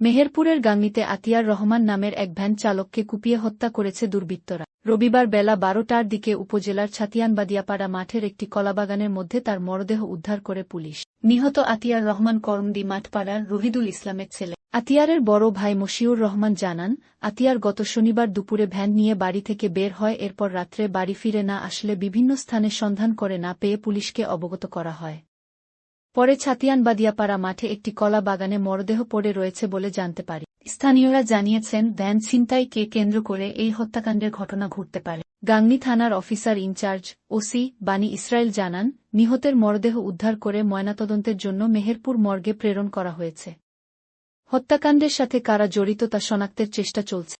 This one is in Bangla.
মেহেরপুরের গাংনিতে আতিয়ার রহমান নামের এক ভ্যান চালককে কুপিয়ে হত্যা করেছে দুর্বৃত্তরা। রবিবার বেলা বারোটার দিকে উপজেলার ছাতিয়ানবাদিয়াপাড়া মাঠের একটি কলাবাগানের মধ্যে তার মরদেহ উদ্ধার করে পুলিশ। নিহত আতিয়ার রহমান করমদি মাঠপাড়ার রহিদুল ইসলামের ছেলে। আতিয়ারের বড় ভাই মশিউর রহমান জানান, আতিয়ার গত শনিবার দুপুরে ভ্যান নিয়ে বাড়ি থেকে বের হয়, এরপর রাত্রে বাড়ি ফিরে না আসলে বিভিন্ন স্থানে সন্ধান করে না পেয়ে পুলিশকে অবগত করা হয়। পরে ছাতিয়ানবাদিয়াপাড়া মাঠে একটি কলা বাগানে মরদেহ পড়ে রয়েছে বলে জানতে পারি। স্থানীয়রা জানিয়েছেন, ভ্যান ছিনতাইকে কেন্দ্র করে এই হত্যাকাণ্ডের ঘটনা ঘটতে পারে। গাংনী থানার officer in charge OC Bani Israel জানান, নিহতের মরদেহ উদ্ধার করে ময়নাতদন্তের জন্য মেহেরপুর মর্গে প্রেরণ করা হয়েছে। হত্যাকাণ্ডের সাথে কারা জড়িত তা শনাক্তের চেষ্টা চলছে.